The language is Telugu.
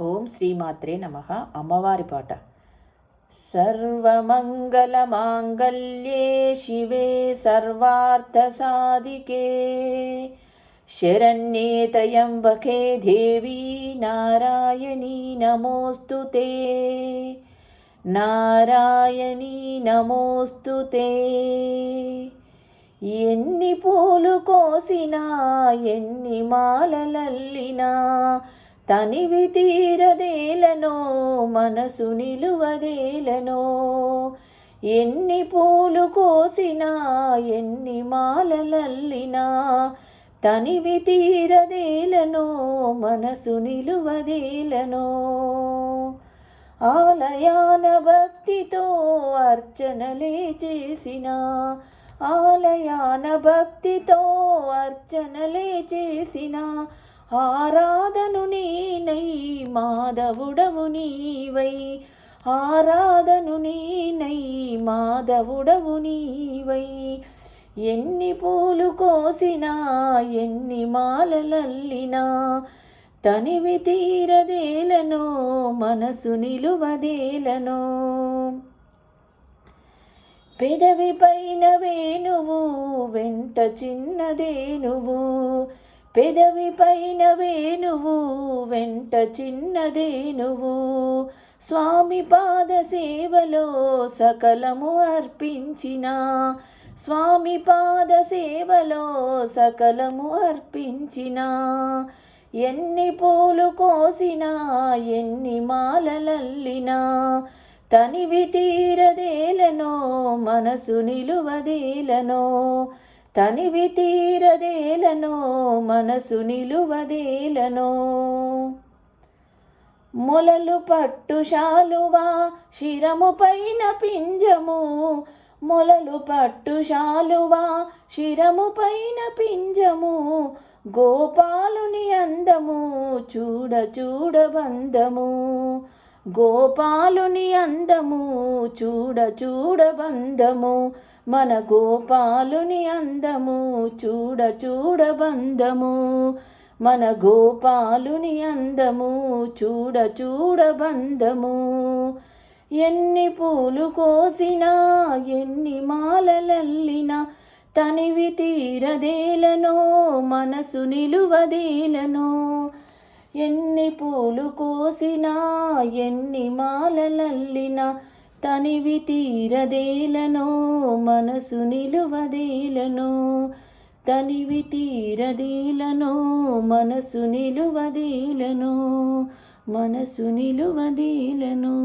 ఓం శ్రీమాత్రే నమ. అమ్మవారి పాట. సర్వమంగళమాంగళ్యే శివే సర్వార్థసాధికే. శరణ్యే త్రయంబకే దేవీ నారాయణీ నమోస్తు తే. నారాయణీ నమోస్తు తే. ఎన్ని పూలు కోసినా ఎన్ని మాలలల్లినా తనివి తీరదేలనో మనసు నిలువదేలనో. ఎన్ని పూలు కోసినా ఎన్ని మాలలల్లినా తనివి తీరదేలనో మనసు నిలువదేలనో. ఆలయాన భక్తితో అర్చనలే చేసిన ఆలయాన భక్తితో అర్చనలే చేసిన ఆరాధను నీనై మాధవుడవు నీవై. ఆరాధను నీనై మాధవుడవు నీవై. ఎన్ని పూలు కోసినా ఎన్ని మాలలల్లినా తనివి తీరదేలనో మనసు నిలువదేలనో. పెదవి పైన వేణువు వెంట చిన్నదేనువు. పెదవి పైన వేణువు వెంట చిన్నదేనువు స్వామి పాద సేవలో సకలము అర్పించిన. స్వామి పాద సేవలో సకలము అర్పించిన. ఎన్ని పూలు కోసినా ఎన్ని మాలలల్లినా. తనివి తీరదేలనో మనసు నిలువదేలనో. తనివి తీరదేలనో మనసు నిలువదేలనో. మొలలు పట్టు శాలువా శిరము పైన పింజము. మొలలు పట్టు శాలువా శిరము పైన పింజము. గోపాలుని అందము చూడ చూడబందము గోపాలుని అందము చూడ చూడబందము మన గోపాలుని అందము చూడ చూడ బందము మన గోపాలుని అందము చూడ చూడ బందము ఎన్ని పూలు కోసినా ఎన్ని మాలలల్లినా తనివి తీరదేలనో మనసు నిలువదేలనో. ఎన్ని పూలు కోసినా ఎన్ని మాలలల్లినా తనివి తీరదేలనో మనసు నిలువదేలనో. తనివి తీరదేలనో మనసు నిలువదేలనో మనసు నిలువదేలను.